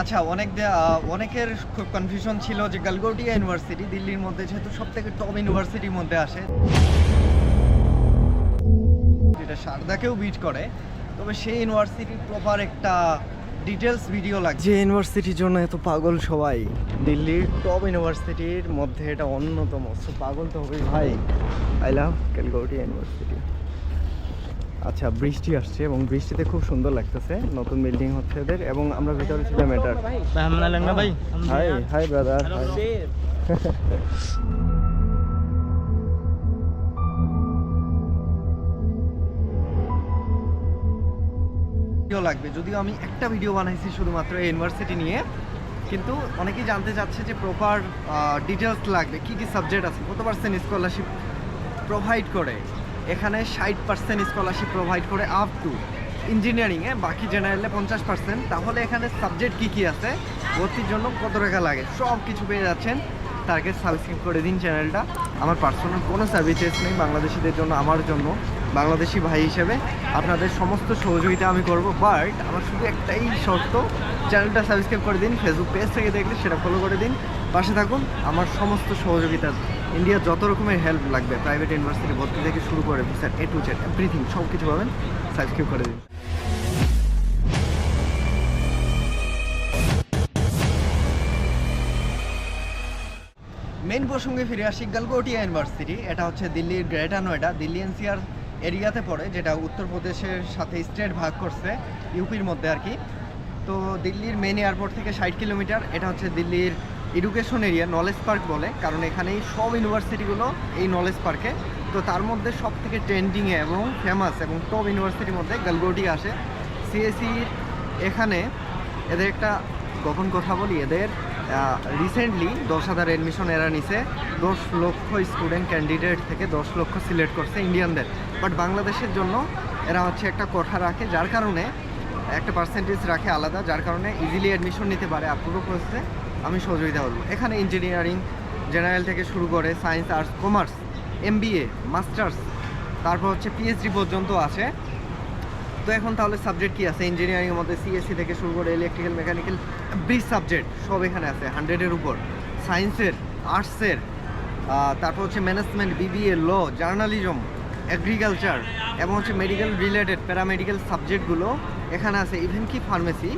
আচ্ছা অনেক অনেকের খুব কনফিউশন ছিল যে গালগোটিয়া ইউনিভার্সিটি দিল্লির মধ্যে যেহেতু সব থেকে টপ ইউনিভার্সিটির মধ্যে আসে। যেটা সারদাকেও বিট করে। তবে সেই ইউনিভার্সিটির প্রপার একটা ডিটেলস ভিডিও লাগছে। যে ইউনিভার্সিটির জন্য এত পাগল সবাই। দিল্লির টপ ইউনিভার্সিটির মধ্যে এটা অন্যতম। সো পাগল তো হবেই। ভাই আই লাভ ক্যালগোটিয়া ইউনিভার্সিটি আচ্ছা বৃষ্টি আসছে এবং বৃষ্টিতে খুব সুন্দর লাগতেছে। নতুন বিল্ডিং হচ্ছে এদের এবং আমরা ভিতরে ছিলাম এটার। হাই হাই ব্রাদার লাগবে। যদিও আমি একটা ভিডিও বানাইছি শুধুমাত্র ইউনিভার্সিটি নিয়ে কিন্তু অনেকেই জানতে চাচ্ছে যে প্রপার ডিটেলস লাগবে কি কি সাবজেক্ট আছে কত পার্সেন্ট স্কলারশিপ প্রোভাইড করে। এখানে ষাট পার্সেন্ট স্কলারশিপ প্রোভাইড করে আপ টু ইঞ্জিনিয়ারিংয়ে বাকি জেনারেলে পঞ্চাশ পার্সেন্ট তাহলে এখানে সাবজেক্ট কী কী আছে? ভর্তির জন্য কত টাকা লাগে? সব কিছু পেয়ে যাচ্ছেন। তাকে সাবস্ক্রাইব করে দিন চ্যানেলটা আমার পার্সোনাল কোনো সার্ভিসেস নেই বাংলাদেশিদের জন্য, আমার জন্য, বাংলাদেশি ভাই হিসেবে। আপনাদের সমস্ত সহযোগিতা আমি করব বাট আমার শুধু একটাই শর্ত চ্যানেলটা সাবস্ক্রাইব করে দিন ফেসবুক পেজ থেকে দেখলে সেটা ফলো করে দিন। পাশে থাকুন, আমার সমস্ত সহযোগিতা। ইন্ডিয়ার যত রকমের হেল্প লাগবে প্রাইভেট ইউনিভার্সিটি ভর্তি থেকে শুরু করে sir A to Z everything সব কিছু পাবেন সাবস্ক্রাইব করে দিন। মেন প্রসঙ্গে ফিরে আসি গালগোটিয়া ইউনিভার্সিটি এটা হচ্ছে দিল্লির গ্রেটার নয়ডা দিল্লি এনসিআর এরিয়াতে পড়ে, যেটা উত্তরপ্রদেশের সাথে স্টেট ভাগ করছে ইউপির মধ্যে আর কি। তো দিল্লির মেন এয়ারপোর্ট থেকে ষাট কিলোমিটার, এটা হচ্ছে দিল্লির এডুকেশন এরিয়া নলেজ পার্ক বলে, কারণ এখানেই সব ইউনিভার্সিটিগুলো এই নলেজ পার্কে তো তার মধ্যে সব থেকে ট্রেন্ডিংয়ে এবং ফেমাস এবং টপ ইউনিভার্সিটির মধ্যে গালগোটিয়া আসে। সিএসির এখানে এদের একটা গোপন কথা বলি, এদের রিসেন্টলি দশ হাজার অ্যাডমিশন এরা নিছে। দশ লক্ষ স্টুডেন্ট ক্যান্ডিডেট থেকে দশ লক্ষ সিলেক্ট করছে ইন্ডিয়ানদের বাট বাংলাদেশের জন্য এরা হচ্ছে একটা কথা রাখে, যার কারণে একটা পার্সেন্টেজ রাখে আলাদা, যার কারণে ইজিলি অ্যাডমিশন নিতে পারে আপ্রুভ প্রসেসে আমি সহযোগিতা করব। এখানে ইঞ্জিনিয়ারিং জেনারেল থেকে শুরু করে science arts commerce MBA masters তারপর হচ্ছে পিএইচডি পর্যন্ত আছে। তো এখন তাহলে সাবজেক্ট কি আছে? ইঞ্জিনিয়ারিং এর মধ্যে সিএসসি থেকে শুরু করে ইলেকট্রিক্যাল মেকানিক্যাল ব্রিজ সাবজেক্ট সব এখানে আছে হান্ড্রেডের উপর। সায়েন্সের আর্টসের তারপর হচ্ছে management BBA law journalism agriculture এবং হচ্ছে মেডিকেল রিলেটেড প্যারামেডিক্যাল সাবজেক্টগুলো এখানে আছে। ইভেন কি ফার্মেসি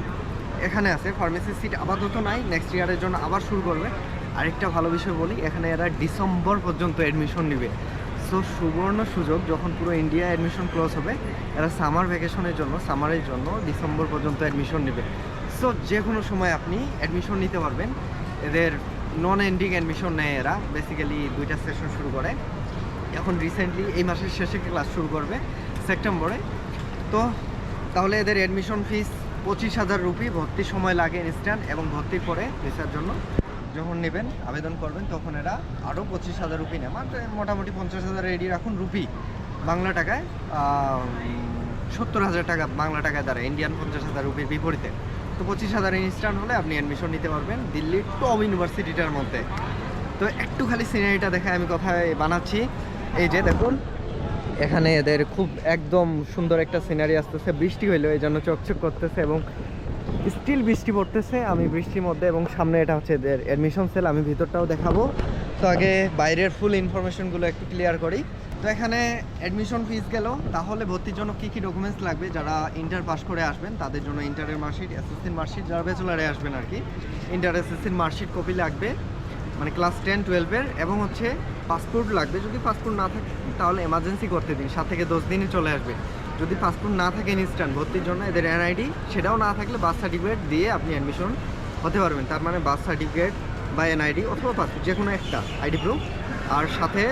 এখানে আছে ফার্মেসি সিট আপাতত নাই নেক্সট ইয়ারের জন্য আবার শুরু করবে। আরেকটা ভালো বিষয় বলি, এখানে এরা ডিসেম্বর পর্যন্ত অ্যাডমিশন নেবে। সো সুবর্ণ সুযোগ, যখন পুরো ইন্ডিয়া অ্যাডমিশন ক্লোজ হবে, এরা সামার ভ্যাকেশনের জন্য সামারের জন্য ডিসেম্বর পর্যন্ত অ্যাডমিশন নেবে। সো যে কোনো সময় আপনি অ্যাডমিশন নিতে পারবেন। এদের নন এন্ডিং অ্যাডমিশন নেয় এরা বেসিক্যালি দুইটা সেশন শুরু করে। এখন রিসেন্টলি এই মাসের শেষে ক্লাস শুরু করবে সেপ্টেম্বরে তো, তাহলে এদের অ্যাডমিশন ফিস পঁচিশ হাজার রুপি ভর্তির সময় লাগে ইনস্ট্যান্ট এবং ভর্তির পরে ভিসার জন্য যখন নেবেন, আবেদন করবেন, তখন এরা আরও পঁচিশ হাজার রুপি নেয়। মোটামুটি পঞ্চাশ হাজার রেডি রাখুন রুপি। বাংলা টাকায় সত্তর হাজার টাকা বাংলা টাকায় দ্বারা ইন্ডিয়ান পঞ্চাশ হাজার রুপির বিপরীতে। তো পঁচিশ হাজার ইনস্ট্যান্ট হলে আপনি অ্যাডমিশন নিতে পারবেন দিল্লির টপ ইউনিভার্সিটিটার মধ্যে। তো একটু খালি সিনারিটা দেখে আমি কথায় বানাচ্ছি। এই যে দেখুন এখানে এদের খুব একদম সুন্দর একটা সিনারি আসতেছে, বৃষ্টি হইল, এই জন্য চকচক করতেছে এবং স্টিল বৃষ্টি পড়তেছে, আমি বৃষ্টির মধ্যে এবং সামনে এটা হচ্ছে এদের অ্যাডমিশন সেল আমি ভিতরটাও দেখাবো। তো আগে বাইরের ফুল ইনফরমেশনগুলো একটু ক্লিয়ার করি। তো এখানে অ্যাডমিশন ফিস গেল, তাহলে ভর্তির জন্য কী কী ডকুমেন্টস লাগবে? যারা ইন্টার পাস করে আসবেন, তাদের জন্য ইন্টারের মার্কশিট এসএসসির মার্কশিট যারা ব্যাচেলারে আসবেন আর কি ইন্টার এসএসসির মার্কশিট কপি লাগবে মানে ক্লাস টেন টুয়েলভের এবং হচ্ছে পাসপোর্ট লাগবে, যদি পাসপোর্ট না থাকে, তাহলে এমার্জেন্সি করতে দিন। সাত থেকে দশ দিনে চলে আসবে। যদি পাসপোর্ট না থাকে ইনস্ট্যান্ট ভর্তির জন্য, এদের এনআইডি সেটাও না থাকলে বার্থ সার্টিফিকেট দিয়ে আপনি অ্যাডমিশন হতে পারবেন। তার মানে বার্থ সার্টিফিকেট বা এনআইডি অথবা পাসপোর্ট যে কোনো একটা আইডি প্রুফ আর সাথে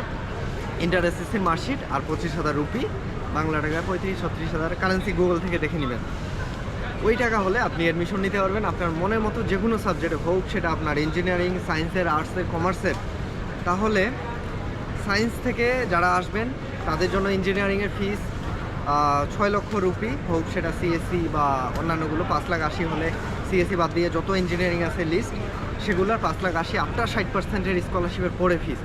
ইন্টার এসএসসি মার্কশিট আর পঁচিশ হাজার রুপি বাংলা টাকা পঁয়ত্রিশ, ছত্রিশ হাজার কারেন্সি গুগল থেকে দেখে নেবেন। ওই টাকা হলে আপনি অ্যাডমিশন নিতে পারবেন। আপনার মনের মতো যে কোনো সাবজেক্টে হোক, সেটা আপনার ইঞ্জিনিয়ারিং সায়েন্সের আর্টসের কমার্সের তাহলে সায়েন্স থেকে যারা আসবেন, তাদের জন্য ইঞ্জিনিয়ারিংয়ের ফিস ছয় লক্ষ রুপি। হোক সেটা সিএসসি বা অন্যান্যগুলো, পাঁচ লাখ আশি হলে সিএসসি বাদ দিয়ে যত ইঞ্জিনিয়ারিং আছে লিস্ট সেগুলোর পাঁচ লাখ আশি আফটার ষাট পার্সেন্টের স্কলারশিপের পরে ফিস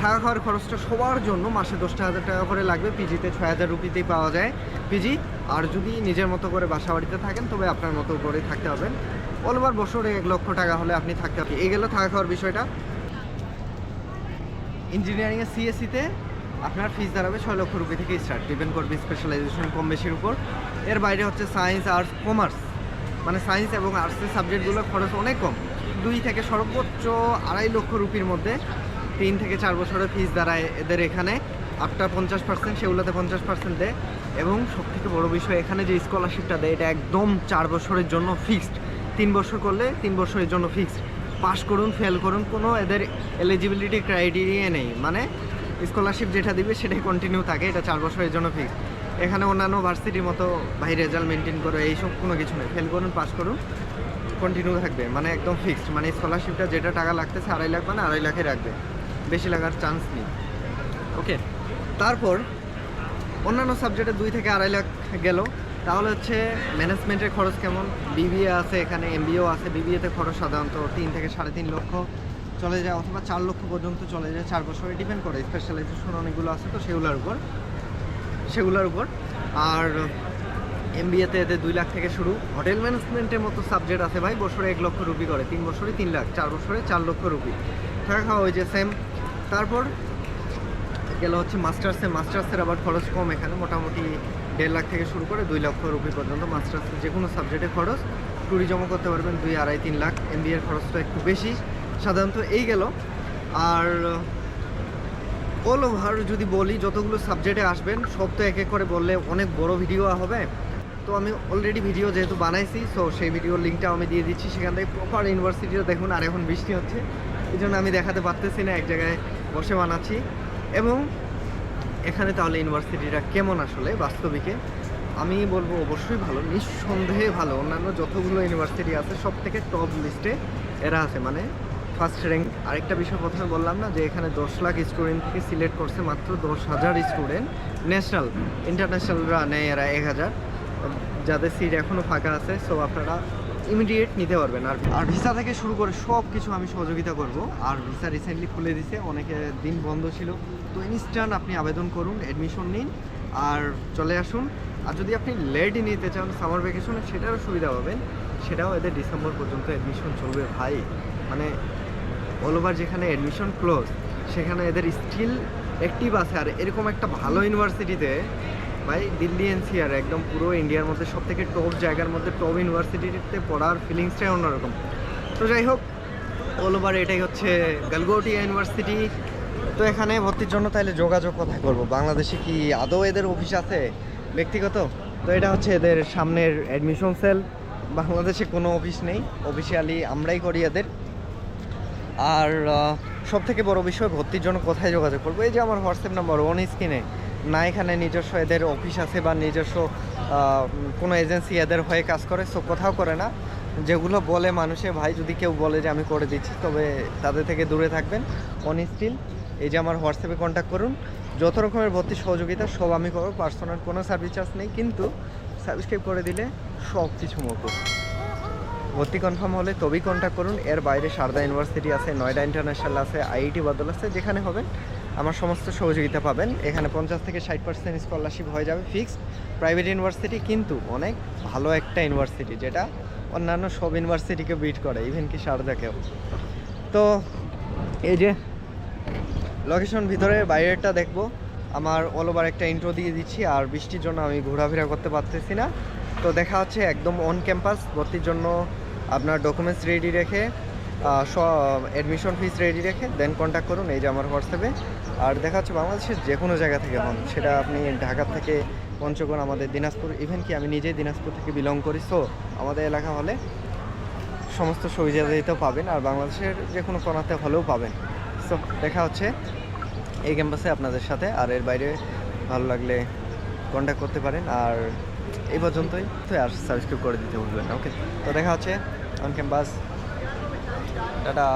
থাকা খাওয়ার খরচটা সবার জন্য মাসে দশটা হাজার টাকা করে লাগবে। পিজিতে ছয় হাজার রুপিতেই পাওয়া যায়। পিজি আর যদি নিজের মতো করে বাসা বাড়িতে থাকেন, তবে আপনার মতো করে থাকতে হবেন অল ওভার বছরে এক লক্ষ টাকা হলে আপনি থাকতে পারবেন। এই গেল থাকা খাওয়ার বিষয়টা। ইঞ্জিনিয়ারিংয়ে সিএসসিতে আপনার ফিস দাঁড়াবে ছয় লক্ষ রুপি থেকে স্টার্ট ডিপেন্ড করবে স্পেশালাইজেশন কম বেশির উপর। এর বাইরে হচ্ছে সায়েন্স আর্টস কমার্স মানে সায়েন্স এবং আর্টসের সাবজেক্টগুলোর খরচ অনেক কম। দুই থেকে সর্বোচ্চ আড়াই লক্ষ রুপির মধ্যে তিন থেকে চার বছরের ফিস দাঁড়ায় এদের এখানে। আটটা পঞ্চাশ পার্সেন্ট সেগুলোতে পঞ্চাশ পার্সেন্ট দেয়। এবং সব থেকে বড় বিষয়, এখানে যে স্কলারশিপটা দেয়, এটা একদম চার বছরের জন্য ফিক্সড তিন বছর করলে তিন বছরের জন্য ফিক্সড পাস করুন ফেল করুন কোনো এদের এলিজিবিলিটি ক্রাইটেরিয়া নেই। মানে স্কলারশিপ যেটা দিবে সেটাই কন্টিনিউ থাকে এটা চার বছরের জন্য ফিক্স এখানে অন্যান্য ভার্সিটির মতো ভাই রেজাল্ট মেনটেন করে এইসব কোনো কিছু নেই। ফেল করুন পাস করুন কন্টিনিউ থাকবে। মানে একদম ফিক্সড মানে স্কলারশিপটা যেটা টাকা লাগতেছে আড়াই লাখ মানে আড়াই লাখে রাখবে। বেশি লাগার চান্স নেই। ওকে তারপর অন্যান্য সাবজেক্টে দুই থেকে আড়াই লাখ গেল। তাহলে হচ্ছে ম্যানেজমেন্টের খরচ কেমন? বিবিএ আছে এখানে এমবিও আছে বিবিএতে খরচ সাধারণত তিন থেকে সাড়ে তিন লক্ষ চলে যায়, অথবা চার লক্ষ পর্যন্ত চলে যায়, চার বছরে। ডিপেন্ড করে স্পেশালাইজেশন অনেকগুলো আছে তো সেগুলোর উপর। সেগুলোর উপর। আর এমবিএতে এতে দুই লাখ থেকে শুরু। হোটেল ম্যানেজমেন্টের মতো সাবজেক্ট আছে ভাই, বছরে এক লক্ষ রুপি করে, তিন বছরে তিন লাখ, চার বছরে চার লক্ষ রুপি। থাকা খাওয়া ওই যে সেম তারপর গেল হচ্ছে মাস্টার্সে মাস্টার্সের আবার খরচ কম এখানে, মোটামুটি দেড় লাখ থেকে শুরু করে দুই লক্ষ রুপি পর্যন্ত মাস্টার্স, যে কোনো সাবজেক্টে খরচ। ট্যুরিজমও করতে পারবেন দুই, আড়াই, তিন লাখ। এম এর খরচটা একটু বেশি। সাধারণত এই গেল। আর অল ওভার যদি বলি, যতগুলো সাবজেক্টে আসবেন, সব তো এক এক করে বললে অনেক বড় ভিডিও হবে। তো আমি অলরেডি ভিডিও যেহেতু বানাইছি সো সেই ভিডিওর লিঙ্কটা আমি দিয়ে দিচ্ছি। সেখান থেকে প্রপার ইউনিভার্সিটিটা দেখুন, আর এখন বৃষ্টি হচ্ছে। এই জন্য আমি দেখাতে পারতেছি না, এক জায়গায় বসে বানাচ্ছি। এবং এখানে তাহলে ইউনিভার্সিটিটা কেমন আসলে বাস্তবিকে? আমি বলব অবশ্যই ভালো, নিঃসন্দেহে ভালো। অন্যান্য যতগুলো ইউনিভার্সিটি আছে সব থেকে টপ লিস্টে এরা আছে। মানে ফার্স্ট র্যাঙ্ক আরেকটা বিষয় প্রথমে বললাম না যে এখানে দশ লাখ স্টুডেন্ট থেকে সিলেক্ট করছে মাত্র দশ হাজার স্টুডেন্ট ন্যাশনাল ইন্টারন্যাশনালরা নেয় এরা এক হাজার। যাদের সিট এখনও ফাঁকা আছে সো আপনারা ইমিডিয়েট নিতে পারবেন। আর আর ভিসা থেকে শুরু করে সব কিছু আমি সহযোগিতা করব। আর ভিসা রিসেন্টলি খুলে দিছে, অনেকে দিন বন্ধ ছিল। তো ইনস্ট্যান্ট আপনি আবেদন করুন অ্যাডমিশন নিন, আর চলে আসুন। আর যদি আপনি লেট নিতে চান সামার ভ্যাকেশনে সেটারও সুবিধা পাবেন। সেটাও এদের ডিসেম্বর পর্যন্ত অ্যাডমিশন চলবে ভাই। মানে অল ওভার যেখানে অ্যাডমিশন ক্লোজ সেখানে এদের স্টিল অ্যাক্টিভ আছে। আর এরকম একটা ভালো ইউনিভার্সিটিতে ভাই, দিল্লি এনসিআর, একদম পুরো ইন্ডিয়ার মধ্যে সব থেকে টপ জায়গার মধ্যে টপ ইউনিভার্সিটিতে পড়ার ফিলিংসটাই অন্যরকম। তো যাই হোক অল ওভার এটাই হচ্ছে গালগোটিয়া ইউনিভার্সিটি তো এখানে ভর্তির জন্য তাহলে যোগাযোগ কোথায় করব? বাংলাদেশে কি আদৌ এদের অফিস আছে? ব্যক্তিগত? তো এটা হচ্ছে এদের সামনের অ্যাডমিশন সেল বাংলাদেশে কোনো অফিস নেই। অফিসিয়ালি আমরাই করি এদের। আর সব থেকে বড় বিষয়, ভর্তির জন্য কোথায় যোগাযোগ করব? এই যে আমার হোয়াটসঅ্যাপ নাম্বার অন স্ক্রিনে না এখানে নিজস্ব এদের অফিস আছে বা নিজস্ব কোনো এজেন্সি এদের হয়ে কাজ করে সো কোথাও করে না। যেগুলো বলে মানুষে, ভাই, যদি কেউ বলে যে আমি করে দিচ্ছি, তবে তাদের থেকে দূরে থাকবেন। অন স্টিল এই যে আমার হোয়াটসঅ্যাপে কন্ট্যাক্ট করুন। যত রকমের ভর্তি সহযোগিতা, সব আমি করব। পার্সোনাল কোনো সার্ভিস চার্জ নেই, কিন্তু সাবস্ক্রাইব করে দিলে সব কিছু মকুব ভর্তি কনফার্ম হলে তবেই কন্ট্যাক্ট করুন। এর বাইরে সারদা ইউনিভার্সিটি আছে, নয়ডা ইন্টারন্যাশনাল আছে, আইআইটি বদল আছে, যেখানে হবেন। আমার সমস্ত সহযোগিতা পাবেন। এখানে পঞ্চাশ থেকে ষাট পার্সেন্ট স্কলারশিপ হয়ে যাবে ফিক্সড প্রাইভেট ইউনিভার্সিটি কিন্তু অনেক ভালো একটা ইউনিভার্সিটি যেটা অন্যান্য সব ইউনিভার্সিটিকে বিট করে ইভেন কি সারদাকেও তো এই যে লোকেশন ভিতরে বাইরেরটা দেখব। আমার অল ওভার একটা ইন্ট্রো দিয়ে দিচ্ছি, আর বৃষ্টির জন্য আমি ঘোরাফেরা করতে পারতেছি না। তো দেখা হচ্ছে একদম অন ক্যাম্পাস ভর্তির জন্য আপনার ডকুমেন্টস রেডি রেখে অ্যাডমিশন ফিস রেডি রেখে দেন কন্ট্যাক্ট করুন, এই যে আমার হোয়াটসঅ্যাপে। আর দেখা হচ্ছে বাংলাদেশের যে কোনো জায়গা থেকে হন সেটা আপনি ঢাকা থেকে, পঞ্চগড়, আমাদের দিনাজপুর ইভেন কি আমি নিজেই দিনাজপুর থেকে বিলং করি সো আমাদের এলাকা হলে সমস্ত সুবিধাদিতেও পাবেন, আর বাংলাদেশের যে কোনো কোনাতে হলেও পাবেন। সো দেখা হচ্ছে এই ক্যাম্পাসে আপনাদের সাথে, আর এর বাইরে ভালো লাগলে কন্ট্যাক্ট করতে পারেন, আর এই পর্যন্তই, তো আর সাবস্ক্রাইব করে দিতে ভুলবেন ওকে তো দেখা হচ্ছে অন ক্যাম্পাস টাটা।